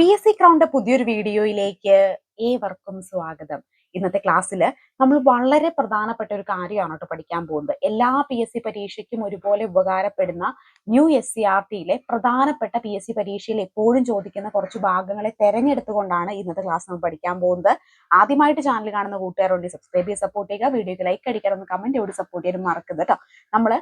P S C crowned പുതിയൊരു വീഡിയോയിലേക്ക് ഏവർക്കും സ്വാഗതം. ഇന്നത്തെ ക്ലാസ്സിൽ നമ്മൾ വളരെ പ്രധാനപ്പെട്ട ഒരു കാര്യമാണ് കേട്ടോ പഠിക്കാൻ പോകുന്നത്. എല്ലാ പി എസ് സി പരീക്ഷയ്ക്കും ഒരുപോലെ ഉപകാരപ്പെടുന്ന ന്യൂ എസ് സി ആർ ടിയിലെ പ്രധാനപ്പെട്ട പി എസ് സി പരീക്ഷയിൽ എപ്പോഴും ചോദിക്കുന്ന കുറച്ച് ഭാഗങ്ങളെ തെരഞ്ഞെടുത്തുകൊണ്ടാണ് ഇന്നത്തെ ക്ലാസ് നമ്മൾ പഠിക്കാൻ പോകുന്നത്. ആദ്യമായിട്ട് ചാനൽ കാണുന്ന കൂട്ടുകാരോട് സബ്സ്ക്രൈബ് ചെയ്ത് സപ്പോർട്ട് ചെയ്യുക. വീഡിയോക്ക് ലൈക്ക് അടിക്കണം കമന്റ് ചെയ്ത് സപ്പോർട്ട് ചെയ്യാനും മറക്കരുത് കേട്ടോ. നമ്മൾ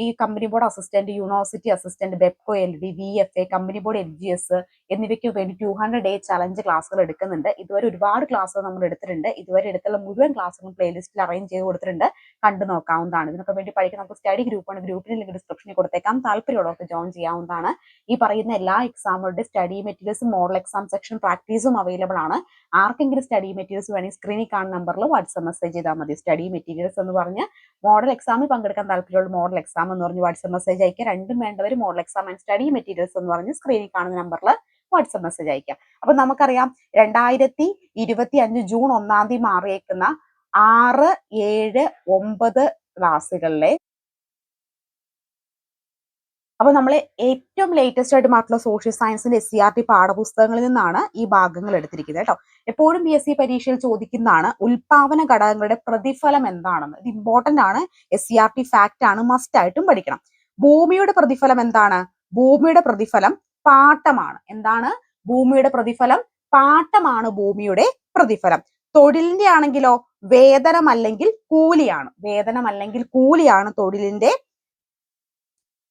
ഈ company board assistant university assistant Bevco L D V F A company board L G S എന്നിവയ്ക്ക് വേണ്ടി ടു ഹൺഡ്രഡ് ഡേ ചലഞ്ച് ക്ലാസ്സുകൾ എടുക്കുന്നുണ്ട്. ഇതുവരെ ഒരുപാട് ക്ലാസ്സുകൾ നമ്മൾ എടുത്തിട്ടുണ്ട്. ഇതുവരെ എടുത്തുള്ള മുഴുവൻ ക്ലാസ്സുകളും പ്ലേലിസ്റ്റിൽ അറേഞ്ച് ചെയ്ത് കൊടുത്തിട്ടുണ്ട്. കണ്ടു നോക്കാവുന്നതാണ്. ഇതിനൊക്കെ വേണ്ടി പഠിക്കുന്ന നമുക്ക് സ്റ്റഡി ഗ്രൂപ്പാണ് ഗ്രൂപ്പിന് ലിങ്ക് ഡിസ്ക്രിപ്ഷനിൽ കൊടുത്തേക്കാം. താല്പര്യമുള്ളവർക്ക് ജോയിൻ ചെയ്യാവുന്നതാണ്. ഈ പറയുന്ന എല്ലാ എക്സാമുകളുടെ സ്റ്റഡി മെറ്റീരിയൽസും മോഡൽ എക്സാം സെക്ഷൻ പ്രാക്ടീസും അവൈലബിൾ ആണ്. ആർക്കെങ്കിലും സ്റ്റഡി മെറ്റീരിയൽസ് വേണമെങ്കിൽ സ്ക്രീനിൽ കാണുന്ന നമ്പറിൽ വാട്സ്ആപ്പ് മെസ്സേജ് ചെയ്താൽ മതി. സ്റ്റഡി മെറ്റീരിയൽസ് എന്ന് പറഞ്ഞ് മോഡൽ എക്സാമിൽ പങ്കെടുക്കാൻ താല്പര്യമുള്ള മോഡൽ എക്സാം എന്ന് പറഞ്ഞ് വാട്സപ്പ് മെസ്സേജ് അയക്കുക രണ്ടും വേണ്ടവർ model exam and study materials എന്ന് പറഞ്ഞ് സ്ക്രീനിൽ കാണുന്ന നമ്പറിൽ വാട്സപ്പ് മെസ്സേജ് അയക്കാം അപ്പൊ നമുക്കറിയാം രണ്ടായിരത്തി ഇരുപത്തി അഞ്ച് ജൂൺ ഒന്നാം തീയതി മാറിയേക്കുന്ന ആറ് ഏഴ് ഒമ്പത് ക്ലാസ്സുകളിലെ അപ്പൊ നമ്മൾ ഏറ്റവും ലേറ്റസ്റ്റ് ആയിട്ട് മാറ്റുള്ള സോഷ്യൽ സയൻസിന്റെ എസ് സി ആർ ടി പാഠപുസ്തകങ്ങളിൽ നിന്നാണ് ഈ ഭാഗങ്ങൾ എടുത്തിരിക്കുന്നത് കേട്ടോ. എപ്പോഴും പി എസ് സി പരീക്ഷയിൽ ചോദിക്കുന്നതാണ് ഉൽപാദന ഘടകങ്ങളുടെ പ്രതിഫലം എന്താണെന്ന്. ഇത് ഇമ്പോർട്ടന്റ് ആണ്. S C R T fact ആണ് മസ്റ്റ് ആയിട്ടും പഠിക്കണം. ഭൂമിയുടെ പ്രതിഫലം എന്താണ്? ഭൂമിയുടെ പ്രതിഫലം പാട്ടമാണ്. എന്താണ്? ഭൂമിയുടെ പ്രതിഫലം പാട്ടമാണ് ഭൂമിയുടെ പ്രതിഫലം. തൊഴിലിന്റെ ആണെങ്കിലോ വേതനം അല്ലെങ്കിൽ കൂലിയാണ്. വേതനം അല്ലെങ്കിൽ കൂലിയാണ് തൊഴിലിന്റെ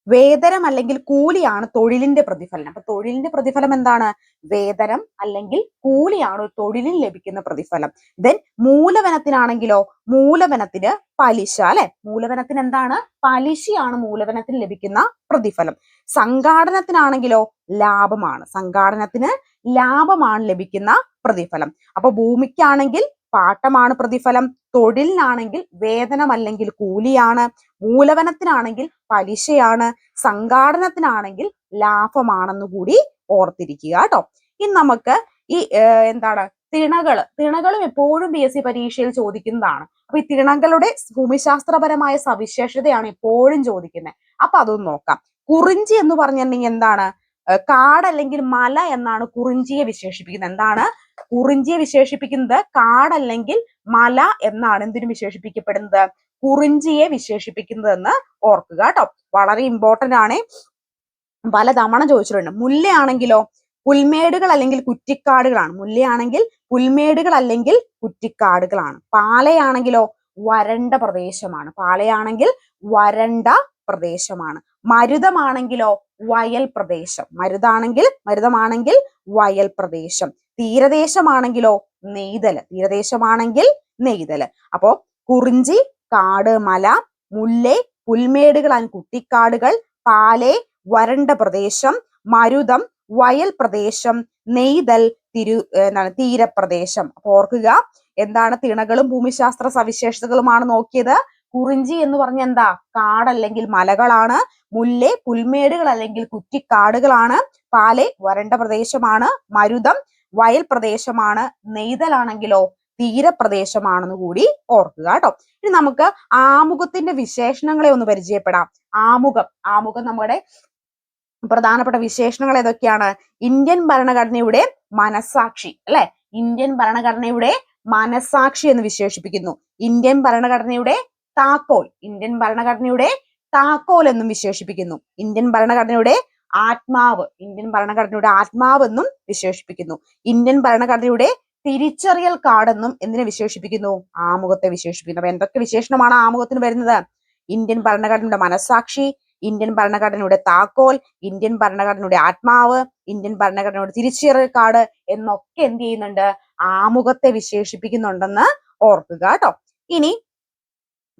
വേതനം അല്ലെങ്കിൽ കൂലിയാണ് തൊഴിലിന്റെ പ്രതിഫലനം. അപ്പൊ തൊഴിലിന്റെ പ്രതിഫലം എന്താണ്? വേതനം അല്ലെങ്കിൽ കൂലിയാണ് ഒരു തൊഴിലിന് ലഭിക്കുന്ന പ്രതിഫലം. ദെൻ മൂലവനത്തിനാണെങ്കിലോ മൂലവനത്തിന് പലിശ അല്ലെ? മൂലവനത്തിന് എന്താണ്? പലിശയാണ് മൂലധനത്തിന് ലഭിക്കുന്ന പ്രതിഫലം. സംഘാടനത്തിനാണെങ്കിലോ ലാഭമാണ്. സംഘാടനത്തിന് ലാഭമാണ് ലഭിക്കുന്ന പ്രതിഫലം. അപ്പൊ ഭൂമിക്കാണെങ്കിൽ പാട്ടമാണ് പ്രതിഫലം. തൊഴിലിനാണെങ്കിൽ വേതനം അല്ലെങ്കിൽ കൂലിയാണ്. മൂലവനത്തിനാണെങ്കിൽ പലിശയാണ്. സംഘാടനത്തിനാണെങ്കിൽ ലാഭമാണെന്ന് കൂടി ഓർത്തിരിക്കുക കേട്ടോ. ഇനി നമുക്ക് ഈ എന്താണ് തിണകൾ തിണകളും എപ്പോഴും പി എസ് സി പരീക്ഷയിൽ ചോദിക്കുന്നതാണ്. അപ്പൊ ഈ തിണകളുടെ ഭൂമിശാസ്ത്രപരമായ സവിശേഷതയാണ് എപ്പോഴും ചോദിക്കുന്നത് അപ്പൊ അതൊന്ന് നോക്കാം. കുറിഞ്ചി എന്ന് പറഞ്ഞിട്ടുണ്ടെങ്കിൽ എന്താണ്? കാട് അല്ലെങ്കിൽ മല എന്നാണ് കുറിഞ്ചിയെ വിശേഷിപ്പിക്കുന്നത്. എന്താണ്? കുറിഞ്ചിയെ വിശേഷിപ്പിക്കുന്നത് കാടല്ലെങ്കിൽ മല എന്നാണ് എന്തിനു വിശേഷിപ്പിക്കപ്പെടുന്നത്? കുറിഞ്ചിയെ വിശേഷിപ്പിക്കുന്നത് എന്ന് ഓർക്കുക കേട്ടോ. വളരെ ഇമ്പോർട്ടന്റ് ആണ്. പലതവണ ചോദിച്ചിട്ടുണ്ട്. മുല്ലയാണെങ്കിലോ പുൽമേടുകൾ അല്ലെങ്കിൽ കുറ്റിക്കാടുകളാണ്. മുല്ലയാണെങ്കിൽ പുൽമേടുകൾ അല്ലെങ്കിൽ കുറ്റിക്കാടുകളാണ്. പാലയാണെങ്കിലോ വരണ്ട പ്രദേശമാണ്. പാലയാണെങ്കിൽ വരണ്ട പ്രദേശമാണ്. മരുതമാണെങ്കിലോ വയൽ പ്രദേശം. മരുതാണെങ്കിൽ മരുതമാണെങ്കിൽ വയൽ പ്രദേശം. തീരദേശമാണെങ്കിലോ നെയ്തൽ. തീരദേശമാണെങ്കിൽ നെയ്തൽ. അപ്പോ കുറിഞ്ചി കാട് മല മുല്ലേ പുൽമേടുകൾ ആൻഡ് കുട്ടിക്കാടുകൾ പാലെ വരണ്ട പ്രദേശം മരുതം വയൽ പ്രദേശം നെയ്തൽ തിരു എന്താണ് തീരപ്രദേശം. ഓർക്കുക എന്താണ് തിണകളും ഭൂമിശാസ്ത്ര സവിശേഷതകളുമാണ് നോക്കിയത്? കുറിഞ്ചി എന്ന് പറഞ്ഞ എന്താ? കാടല്ലെങ്കിൽ മലകളാണ്. മുല്ലേ പുൽമേടുകൾ അല്ലെങ്കിൽ കുറ്റിക്കാടുകളാണ്. പാലെ വരണ്ട പ്രദേശമാണ്. മരുതം വയൽ പ്രദേശമാണ്. നെയ്തലാണെങ്കിലോ തീരപ്രദേശമാണെന്ന് കൂടി ഓർക്കുക കേട്ടോ. ഇനി നമുക്ക് ആമുഖത്തിന്റെ വിശേഷണങ്ങളെ ഒന്ന് പരിചയപ്പെടാം. ആമുഖം. ആമുഖം നമ്മുടെ പ്രധാനപ്പെട്ട വിശേഷണങ്ങൾ ഏതൊക്കെയാണ്? ഇന്ത്യൻ ഭരണഘടനയുടെ മനസാക്ഷി അല്ലെ? ഇന്ത്യൻ ഭരണഘടനയുടെ മനസാക്ഷി എന്ന് വിശേഷിപ്പിക്കുന്നു. ഇന്ത്യൻ ഭരണഘടനയുടെ താക്കോൽ ഇന്ത്യൻ ഭരണഘടനയുടെ താക്കോൽ എന്നും വിശേഷിപ്പിക്കുന്നു. ഇന്ത്യൻ ഭരണഘടനയുടെ ആത്മാവ് ഇന്ത്യൻ ഭരണഘടനയുടെ ആത്മാവ് എന്നും വിശേഷിപ്പിക്കുന്നു. ഇന്ത്യൻ ഭരണഘടനയുടെ തിരിച്ചറിയൽ കാർഡെന്നും എന്തിനെ വിശേഷിപ്പിക്കുന്നു? ആമുഖത്തെ വിശേഷിപ്പിക്കുന്നു. അപ്പൊ എന്തൊക്കെ വിശേഷണമാണ് ആമുഖത്തിന് വരുന്നത്? ഇന്ത്യൻ ഭരണഘടനയുടെ മനസാക്ഷി ഇന്ത്യൻ ഭരണഘടനയുടെ താക്കോൽ ഇന്ത്യൻ ഭരണഘടനയുടെ ആത്മാവ് ഇന്ത്യൻ ഭരണഘടനയുടെ തിരിച്ചറിയൽ കാർഡ് എന്നൊക്കെ എന്ത് ചെയ്യുന്നുണ്ട്? ആമുഖത്തെ വിശേഷിപ്പിക്കുന്നുണ്ടെന്ന് ഓർക്കുക കേട്ടോ. ഇനി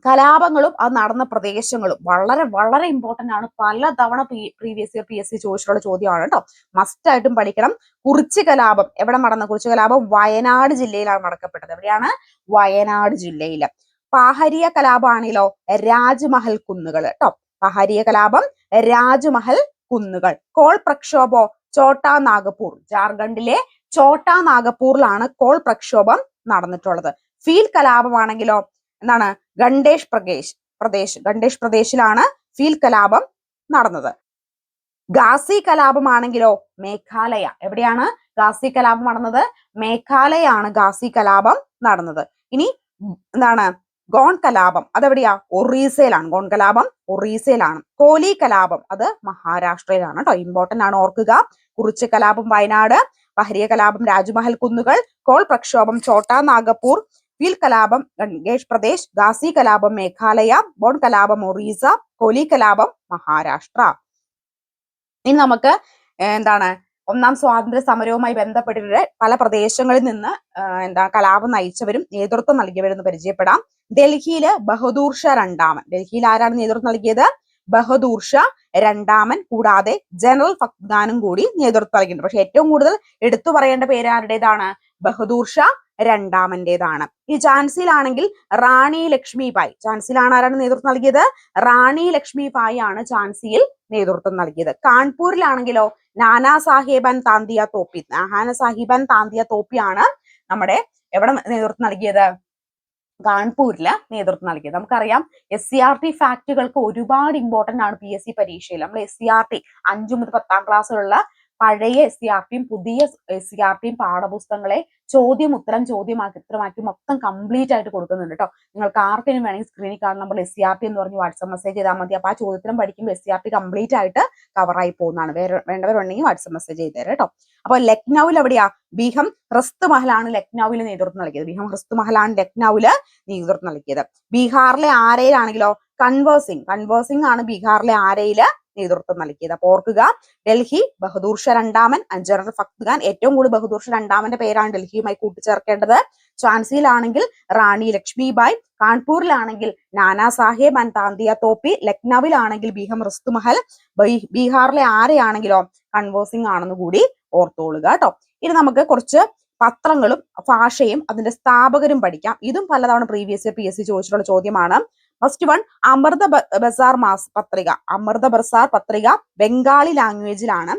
കലാപങ്ങളും അത് നടന്ന പ്രദേശങ്ങളും. വളരെ വളരെ ഇമ്പോർട്ടന്റ് ആണ്. പല പലതവണ previous year P S C ചോദിച്ചിട്ടുള്ള ചോദ്യമാണ് കേട്ടോ. മസ്റ്റ് ആയിട്ടും പഠിക്കണം. കുറിച്ച് കലാപം. എവിടെ നടന്ന കുറിച്ച് കലാപം? വയനാട് ജില്ലയിലാണ് നടക്കപ്പെട്ടത്. എവിടെയാണ്? വയനാട് ജില്ലയിൽ പാഹരിയ കലാപമാണെങ്കിലോ രാജ്മഹൽ കുന്നുകൾ കേട്ടോ. പഹരിയ കലാപം രാജ്മഹൽ കുന്നുകൾ. കോൾ പ്രക്ഷോഭോ ചോട്ടാ നാഗപൂർ ജാർഖണ്ഡിലെ ചോട്ടാ നാഗപൂറിലാണ് കോൾ പ്രക്ഷോഭം നടന്നിട്ടുള്ളത്. ഫീൽ കലാപമാണെങ്കിലോ എന്താണ്? ഗണ്ടേഷ് പ്രദേശ് പ്രദേശ് ഗണ്ടേഷ് പ്രദേശിലാണ് ഫീൽ കലാപം നടന്നത്. ഗാസി കലാപമാണെങ്കിലോ? മേഘാലയ. എവിടെയാണ് ഗാസി കലാപം നടന്നത്? മേഘാലയാണ് ഗാസി കലാപം നടന്നത്. ഇനി എന്താണ്? ഗോൺ കലാപം. അതെവിടെയാ? ഒറീസയിലാണ്. ഗോൺ കലാപം ഒറീസയിലാണ്. കോലി കലാപം. അത് മഹാരാഷ്ട്രയിലാണ് കേട്ടോ ഇമ്പോർട്ടന്റ് ആണ് ഓർക്കുക. കുറിച്ച് കലാപം വയനാട് പഹരിയ കലാപം രാജ്മഹൽ കുന്നുകൾ കോൾ പ്രക്ഷോഭം ചോട്ടാ നാഗപ്പൂർ ഫീൽ കലാപം ഗംഗേഷ് പ്രദേശ് ഗാസി കലാപം മേഘാലയ ബോൺ കലാപം ഒറീസ കോലി കലാപം മഹാരാഷ്ട്ര. ഇനി നമുക്ക് എന്താണ് ഒന്നാം സ്വാതന്ത്ര്യ സമരവുമായി ബന്ധപ്പെട്ടിട്ട് പല പ്രദേശങ്ങളിൽ നിന്ന് എന്താ കലാപം നയിച്ചവരും നേതൃത്വം നൽകിയവരും പരിചയപ്പെടാം. ഡൽഹിയിൽ ബഹദൂർ ഷാ രണ്ടാമൻ. ഡൽഹിയിൽ ആരാണ് നേതൃത്വം നൽകിയത്? ബഹദൂർ ഷാ രണ്ടാമൻ കൂടാതെ ജനറൽ ഫഖ്ദാനും കൂടി നേതൃത്വം നൽകിയിട്ടുണ്ട്. പക്ഷെ ഏറ്റവും കൂടുതൽ എടുത്തു പറയേണ്ട പേര് ആരുടേതാണ്? ബഹദൂർ ഷാ രണ്ടാമന്റേതാണ്. ഈ ഝാൻസിയിലാണെങ്കിൽ റാണി ലക്ഷ്മിബായി ഝാൻസിയിലാണ് ആരാണ് നേതൃത്വം നൽകിയത്? റാണി ലക്ഷ്മിബായി ആണ് ഝാൻസിയിൽ നേതൃത്വം നൽകിയത്. കാൺപൂരിലാണെങ്കിലോ നാനാ സാഹിബൻ താന്തിയ തോപ്പി. നാഹാന സാഹിബൻ താന്തിയ തോപ്പിയാണ് നമ്മുടെ എവിടെ നേതൃത്വം നൽകിയത്? കാൺപൂരിൽ നേതൃത്വം നൽകിയത്. നമുക്കറിയാം എസ് സി ആർ ടി ഫാക്ടുകൾക്ക് ഒരുപാട് ഇമ്പോർട്ടന്റ് ആണ് പി എസ് സി പരീക്ഷയിൽ. നമ്മൾ എസ് സി ആർ ടി അഞ്ചു മുതൽ പത്താം ക്ലാസ്സിലുള്ള പഴയ എസ് സി ആർ പിയും പുതിയ എസ് സി ആർ പിയും പാഠപുസ്തകങ്ങളെ ചോദ്യം ഉത്തരം ചോദ്യമാക്കി ഉത്തരമാക്കി മൊത്തം കംപ്ലീറ്റ് ആയിട്ട് കൊടുക്കുന്നുണ്ട് കേട്ടോ നിങ്ങൾക്ക് ആർക്കെങ്കിലും വേണമെങ്കിൽ സ്ക്രീനിൽ കാണുന്ന നമ്മൾ എസ് സി ആർ പി എന്ന് പറഞ്ഞ് വാട്സപ്പ് മെസ്സേജ് ചെയ്താൽ മതി. അപ്പോൾ ആ ചോദ്യത്തിനും പഠിക്കുമ്പോൾ S C R P complete ആയിട്ട് കവറായി പോകുന്നതാണ്. വേറെ വേണ്ടവരുണ്ടെങ്കിൽ വാട്സപ്പ് മെസ്സേജ് ചെയ്ത് തരാം കേട്ടോ അപ്പോൾ ലക്നൌവിൽ എവിടെയാ? ബീഹം ക്രിസ്തു മഹലാണ് ലക്നൌവിൽ നേതൃത്വം നൽകിയത്. ബീഹം ക്രിസ്തു മഹലാണ് ലക്നൌവിൽ നേതൃത്വം നൽകിയത്. ബീഹാറിലെ ആരയിലാണെങ്കിലോ കൺവേഴ്സിംഗ് കൺവേഴ്സിംഗ് ആണ് ബീഹാറിലെ ആരയിൽ നേതൃത്വം നൽകിയത്. അപ്പൊ ഓർക്കുക ഡൽഹി ബഹദൂർ ഷാ രണ്ടാമൻ ജനറൽ ഫക്ത് ഖാൻ ഏറ്റവും കൂടുതൽ ബഹദൂർ ഷാ രണ്ടാമന്റെ പേരാണ് ഡൽഹിയുമായി കൂട്ടിച്ചേർക്കേണ്ടത്. ഝാൻസിയിലാണെങ്കിൽ റാണി ലക്ഷ്മിബായ് കാൺപൂരിലാണെങ്കിൽ നാനാ സാഹേബ് ആൻഡ് താന്തിയ തോപ്പി ലക്നൌവിലാണെങ്കിൽ ബീഹം റിസ്തുമഹൽ. ബീഹാറിലെ ആരെയാണെങ്കിലോ കൺവേഴ്സിംഗ് ആണെന്ന് കൂടി ഓർത്തോളുക കേട്ടോ. ഇനി നമുക്ക് കുറച്ച് പത്രങ്ങളും ഭാഷയും അതിന്റെ സ്ഥാപകരും പഠിക്കാം. ഇതും പലതവണ പ്രീവിയസ് പി എസ് സി ചോദിച്ചിട്ടുള്ള ചോദ്യമാണ്. ഫസ്റ്റ് വൺ അമൃത ബസാർ മാസ് പത്രിക. അമൃത ബസാർ പത്രിക ബംഗാളി ലാംഗ്വേജിലാണ്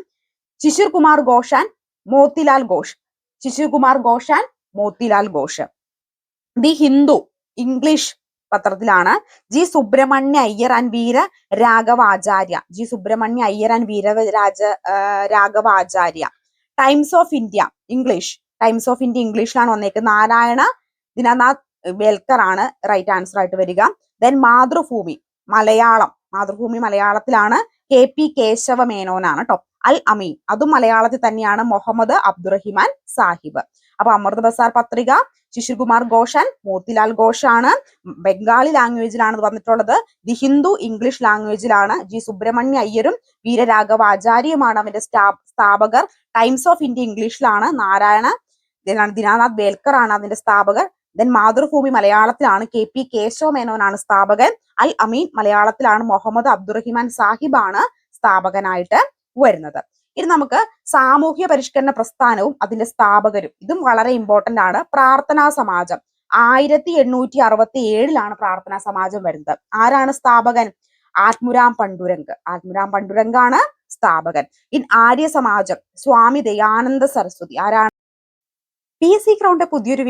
ശിശിർ കുമാർ ഘോഷാൻ മോത്തിലാൽ ഘോഷ്. ശിശിർ കുമാർ ഘോഷാൻ Motilal Ghosh. The Hindu English പത്രത്തിലാണ്. G Subramania Iyer and Veera Raghavacharya G Subramania Iyer and Veera Raja Raghavacharya Times of India English Times of India ഇംഗ്ലീഷിലാണ് വന്നേക്കുന്നത്. നാരായണ ദിനനാഥ് വെൽക്കർ ആണ് റൈറ്റ് ആൻസർ ആയിട്ട് വരിക. ദെൻ മാതൃഭൂമി മലയാളം. മാതൃഭൂമി മലയാളത്തിലാണ് കെ പി കേശവ മേനോനാണ് കേട്ടോ അൽ അമീൻ. അതും മലയാളത്തിൽ തന്നെയാണ് മുഹമ്മദ് അബ്ദുറഹിമാൻ സാഹിബ്. അപ്പൊ അമൃത് ബസാർ പത്രിക ശിശിർകുമാർ ഘോഷൻ മോത്തിലാൽ ഘോഷാണ് ബംഗാളി ലാംഗ്വേജിലാണ് വന്നിട്ടുള്ളത്. ദി ഹിന്ദു ഇംഗ്ലീഷ് ലാംഗ്വേജിലാണ് ജി സുബ്രഹ്മണ്യ അയ്യരും വീരരാഘവ ആചാര്യയുമാണ് അവന്റെ സ്ഥാപകർ. ടൈംസ് ഓഫ് ഇന്ത്യ ഇംഗ്ലീഷിലാണ് നാരായണ ദിനാനാഥ് ബേൽക്കർ ആണ് അതിന്റെ സ്ഥാപകർ. ദെൻ മാതൃഭൂമി മലയാളത്തിലാണ് കെ പി കേശവ മേനോനാണ് സ്ഥാപകൻ. അൽ അമീൻ മലയാളത്തിലാണ് മുഹമ്മദ് അബ്ദുറഹിമാൻ സാഹിബാണ് സ്ഥാപകനായിട്ട് വരുന്നത്. ഇനി നമുക്ക് സാമൂഹ്യ പരിഷ്കരണ പ്രസ്ഥാനവും അതിന്റെ സ്ഥാപകരും ഇതും വളരെ ഇമ്പോർട്ടന്റ് ആണ്. പ്രാർത്ഥനാ സമാജം. ആയിരത്തി എണ്ണൂറ്റി അറുപത്തി ഏഴിലാണ് പ്രാർത്ഥനാ സമാജം വരുന്നത്. ആരാണ് സ്ഥാപകൻ? ആത്മുരാം പണ്ടുരംഗ്. ആത്മുരാം പണ്ടുരംഗാണ് സ്ഥാപകൻ. ഇൻ ആര്യ സമാജം സ്വാമി ദയാനന്ദ സരസ്വതി. ആരാണ്? പി സി ഗ്രൗണ്ട് പുതിയൊരു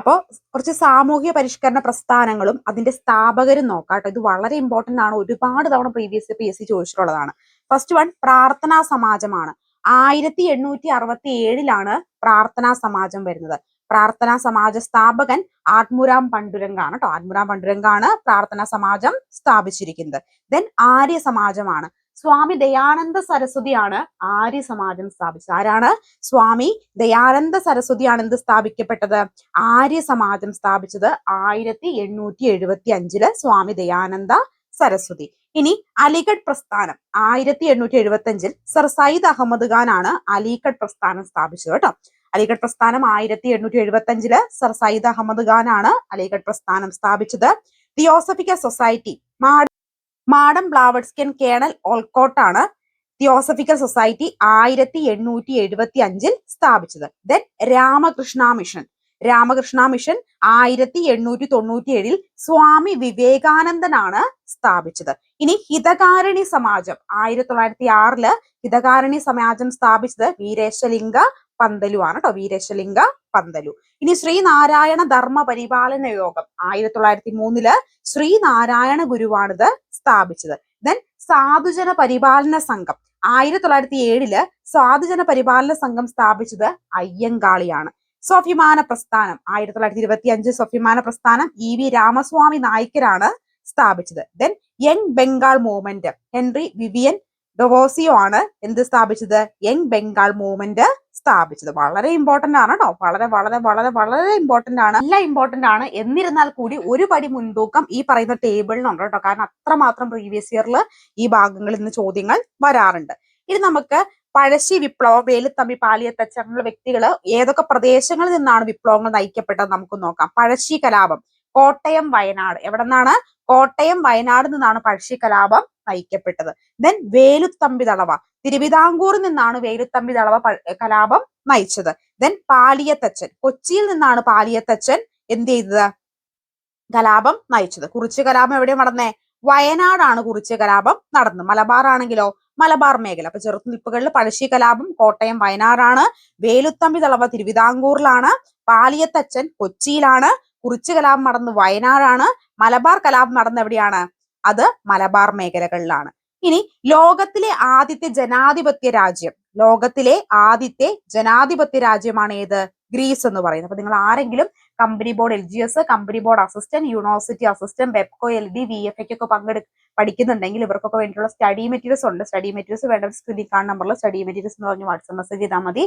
അപ്പോൾ കുറച്ച് സാമൂഹ്യ പരിഷ്കരണ പ്രസ്ഥാനങ്ങളും അതിന്റെ സ്ഥാപകരും നോക്കാട്ടോ ഇത് വളരെ ഇമ്പോർട്ടന്റ് ആണ്. ഒരുപാട് തവണ പ്രീവിയസ് പി എസ് സി ചോദിച്ചിട്ടുള്ളതാണ്. ഫസ്റ്റ് വൺ പ്രാർത്ഥനാ സമാജമാണ്. ആയിരത്തി എണ്ണൂറ്റി അറുപത്തി ഏഴിലാണ് പ്രാർത്ഥനാ സമാജം വരുന്നത്. പ്രാർത്ഥനാ സമാജ സ്ഥാപകൻ ആത്മുരാം പണ്ടുരംഗാണ് കേട്ടോ. ആത്മുരാം പണ്ടുരംഗാണ് പ്രാർത്ഥനാ സമാജം സ്ഥാപിച്ചിരിക്കുന്നത്. ദെൻ ആര്യ സമാജമാണ്. സ്വാമി ദയാനന്ദ സരസ്വതിയാണ് ആര്യ സമാജം സ്ഥാപിച്ചത്. ആരാണ്? സ്വാമി ദയാനന്ദ സരസ്വതിയാണ് എന്ത് സ്ഥാപിക്കപ്പെട്ടത്? ആര്യ സമാജം സ്ഥാപിച്ചത് ആയിരത്തി എണ്ണൂറ്റി എഴുപത്തി അഞ്ചിൽ സ്വാമി ദയാനന്ദ സരസ്വതി. ഇനി അലിഗഡ് പ്രസ്ഥാനം. ആയിരത്തി എണ്ണൂറ്റി എഴുപത്തി അഞ്ചിൽ സർ സയ്യിദ് അഹമ്മദ് ഖാൻ ആണ് അലിഗഡ് പ്രസ്ഥാനം സ്ഥാപിച്ചത് കേട്ടോ. അലിഗഡ് പ്രസ്ഥാനം ആയിരത്തി എണ്ണൂറ്റി എഴുപത്തി അഞ്ചിൽ സർ സയ്യിദ് അഹമ്മദ് ഖാൻ ആണ് അലിഗഡ് പ്രസ്ഥാനം സ്ഥാപിച്ചത്. തിയോസഫിക്കൽ സൊസൈറ്റി മാഡം ബ്ലാവഡ്സ്കൻ കേണൽ ഓൾക്കോട്ടാണ് തിയോസഫിക്കൽ സൊസൈറ്റി ആയിരത്തി എണ്ണൂറ്റി എഴുപത്തി അഞ്ചിൽ സ്ഥാപിച്ചത്. Then Ramakrishna Mission. Ramakrishna Mission ആയിരത്തി എണ്ണൂറ്റി തൊണ്ണൂറ്റി ഏഴിൽ സ്വാമി വിവേകാനന്ദനാണ് സ്ഥാപിച്ചത്. ഇനി ഹിതകാരണി സമാജം. ആയിരത്തി തൊള്ളായിരത്തി ആറിൽ ഹിതകാരണി സമാജം സ്ഥാപിച്ചത് വീരേശലിംഗ പന്തലു ആണ് കേട്ടോ വീരേശലിംഗ പന്തലു. ഇനി ശ്രീനാരായണ ധർമ്മ പരിപാലന യോഗം. ആയിരത്തി തൊള്ളായിരത്തി മൂന്നിൽ ശ്രീനാരായണ ഗുരുവാണിത് സ്ഥാപിച്ചത്. ദെൻ സാധുജന പരിപാലന സംഘം. ആയിരത്തി തൊള്ളായിരത്തി ഏഴിൽ സാധുജന പരിപാലന സംഘം സ്ഥാപിച്ചത് അയ്യങ്കാളിയാണ്. സ്വാഭിമാന പ്രസ്ഥാനം. ആയിരത്തി തൊള്ളായിരത്തി ഇരുപത്തി അഞ്ച് സ്വാഭിമാന പ്രസ്ഥാനം ഇ വി രാമസ്വാമി നായ്ക്കരാണ് സ്ഥാപിച്ചത്. Then Young Bengal Movement Henry Vivian Derozio ആണ് എന്ത് സ്ഥാപിച്ചത്? യങ് ബംഗാൾ മൂവ്മെന്റ് സ്ഥാപിച്ചത്. വളരെ ഇമ്പോർട്ടന്റ് ആണ് കേട്ടോ വളരെ വളരെ വളരെ വളരെ ഇമ്പോർട്ടന്റ് ആണ്. നല്ല ഇമ്പോർട്ടന്റ് ആണ്. എന്നിരുന്നാൽ കൂടി ഒരു പടി മുൻതൂക്കം ഈ പറയുന്ന ടേബിളിനുണ്ട് കേട്ടോ കാരണം അത്രമാത്രം പ്രീവിയസ് ഇയറിൽ ഈ ഭാഗങ്ങളിൽ നിന്ന് ചോദ്യങ്ങൾ വരാറുണ്ട്. ഇനി നമുക്ക് പഴശ്ശി വിപ്ലവം വേലുത്തമ്പി പാലിയത്തച്ച വ്യക്തികൾ ഏതൊക്കെ പ്രദേശങ്ങളിൽ നിന്നാണ് വിപ്ലവങ്ങൾ നയിക്കപ്പെട്ടത് നമുക്ക് നോക്കാം. പഴശ്ശി കലാപം കോട്ടയം വയനാട്. എവിടെ നിന്നാണ് കോട്ടയം വയനാട് നിന്നാണ് പഴശ്ശി കലാപം നയിക്കപ്പെട്ടത് ദെൻ വേലുത്തമ്പി ദളവ തിരുവിതാംകൂറിൽ നിന്നാണ് വേലുത്തമ്പി ദളവ കലാപം നയിച്ചത്. ദെൻ പാലിയത്തച്ചൻ കൊച്ചിയിൽ നിന്നാണ് പാലിയത്തച്ചൻ എന്ത് ചെയ്തത്? കലാപം നയിച്ചത്. കുറിച്ച് കലാപം എവിടെ നടന്നേ? വയനാടാണ് കുറിച്ച് കലാപം നടന്നത്. മലബാർ ആണെങ്കിലോ? മലബാർ മേഖല. അപ്പൊ ചെറുത്തുനിൽപ്പുകളിൽ പഴശ്ശി കലാപം കോട്ടയം വയനാടാണ്. വേലുത്തമ്പി തളവ തിരുവിതാംകൂറിലാണ്. പാലിയത്തച്ചൻ കൊച്ചിയിലാണ്. കുറിച്ച് കലാപം നടന്ന് വയനാടാണ്. മലബാർ കലാപം നടന്ന് എവിടെയാണ്? അത് മലബാർ മേഖലകളിലാണ്. ഇനി ലോകത്തിലെ ആദ്യത്തെ ജനാധിപത്യ രാജ്യം ലോകത്തിലെ ആദ്യത്തെ ജനാധിപത്യ രാജ്യമാണ് ഏത്? ഗ്രീസ് എന്ന് പറയുന്നത്. അപ്പൊ നിങ്ങൾ ആരെങ്കിലും company board L G S company board assistant university assistant Bevco L D V F ഒക്കെ പങ്കെടു പഠിക്കുന്നുണ്ടെങ്കിൽ ഇവർക്കൊക്കെ വേണ്ടിയിട്ടുള്ള സ്റ്റഡി മെറ്റീരിയൽസ് ഉണ്ട്. സ്റ്റഡി മെറ്റീരിയൽസ് വേണ്ട സ്ക്രീനിൽ കാണുന്ന നമ്പറിൽ സ്റ്റഡി മെറ്റീരിയൽസ് എന്ന് പറഞ്ഞ് വാട്സ്ആപ്പ് മെസ്സേജ് ചെയ്താൽ മതി.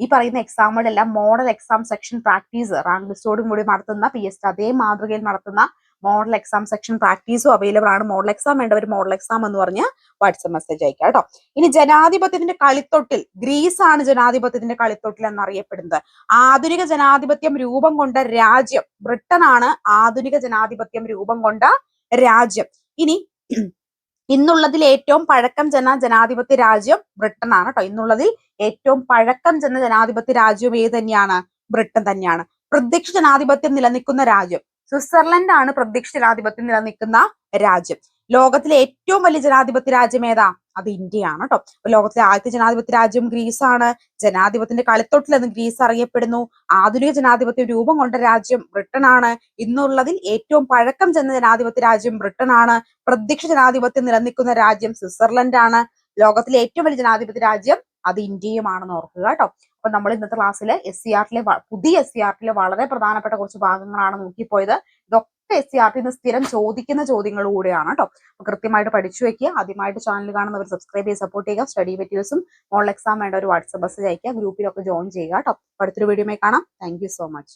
ഈ പറയുന്ന എക്സാമുകളെല്ലാം model exam section practice rank ലിസ്റ്റോടും കൂടി നടത്തുന്ന പി എസ് അതേ മാതൃകയിൽ നടത്തുന്ന മോഡൽ എക്സാം സെക്ഷൻ പ്രാക്ടീസും അവൈലബിൾ ആണ്. മോഡൽ എക്സാം വേണ്ടവർ മോഡൽ എക്സാം എന്ന് പറഞ്ഞ് വാട്സപ്പ് മെസ്സേജ് അയക്കാം കേട്ടോ. ഇനി ജനാധിപത്യത്തിന്റെ കളിത്തൊട്ടിൽ ഗ്രീസ് ആണ് ജനാധിപത്യത്തിന്റെ കളിത്തൊട്ടിൽ എന്നറിയപ്പെടുന്നത്. ആധുനിക ജനാധിപത്യം രൂപം കൊണ്ട രാജ്യം ബ്രിട്ടനാണ് ആധുനിക ജനാധിപത്യം രൂപം കൊണ്ട രാജ്യം. ഇനി ഇന്നുള്ളതിൽ ഏറ്റവും പഴക്കം ചെന്ന ജനാധിപത്യ രാജ്യം ബ്രിട്ടൻ ആണ് കേട്ടോ ഇന്നുള്ളതിൽ ഏറ്റവും പഴക്കം ചെന്ന ജനാധിപത്യ രാജ്യം ഏത് തന്നെയാണ്? ബ്രിട്ടൻ തന്നെയാണ്. പ്രത്യക്ഷ ജനാധിപത്യം നിലനിൽക്കുന്ന രാജ്യം. സ്വിറ്റ്സർലൻഡ് ആണ് പ്രത്യക്ഷ ജനാധിപത്യം നിലനിൽക്കുന്ന രാജ്യം. ലോകത്തിലെ ഏറ്റവും വലിയ ജനാധിപത്യ രാജ്യം ഏതാ? അത് ഇന്ത്യയാണ് കേട്ടോ ലോകത്തിലെ ആദ്യത്തെ ജനാധിപത്യ രാജ്യം ഗ്രീസ് ആണ് ജനാധിപത്യത്തിന്റെ കളിത്തൊട്ടിൽ എന്ന് ഗ്രീസ് അറിയപ്പെടുന്നു. ആധുനിക ജനാധിപത്യം രൂപം കൊണ്ട രാജ്യം ബ്രിട്ടൻ ആണ് ഇന്നുള്ളതിൽ ഏറ്റവും പഴക്കം ചെന്ന ജനാധിപത്യ രാജ്യം ബ്രിട്ടൻ ആണ് പ്രത്യക്ഷ ജനാധിപത്യം നിലനിൽക്കുന്ന രാജ്യം സ്വിറ്റ്സർലൻഡ് ആണ് ലോകത്തിലെ ഏറ്റവും വലിയ ജനാധിപത്യ രാജ്യം അത് ഇന്ത്യയുമാണെന്ന് ഓർക്കുക കേട്ടോ അപ്പൊ നമ്മൾ ഇന്നത്തെ ക്ലാസ്സിൽ എസ് സി ആർട്ടിലെ പുതിയ എസ് സി ആർട്ടിലെ വളരെ പ്രധാനപ്പെട്ട കുറച്ച് ഭാഗങ്ങളാണ് നോക്കിപ്പോയത്. ഇതൊക്കെ എസ് സി ആർട്ടിൽ നിന്ന് സ്ഥിരം ചോദിക്കുന്ന ചോദ്യങ്ങൾ കൂടെയാണ് കേട്ടോ അപ്പൊ കൃത്യമായിട്ട് പഠിച്ചു വെക്കുക. ആദ്യമായിട്ട് ചാനൽ കാണുന്നവർ സബ്സ്ക്രൈബ് ചെയ്ത് സപ്പോർട്ട് ചെയ്യുക. സ്റ്റഡി മെറ്റീരിയൽസും മോൾ എക്സാം വേണ്ട ഒരു വാട്സ്ആപ്പ് മെസ്സേജ് അയക്കുക. ഗ്രൂപ്പിലൊക്കെ ജോയിൻ ചെയ്യുക കേട്ടോ അടുത്തൊരു വീഡിയോ കാണാം. Thank so much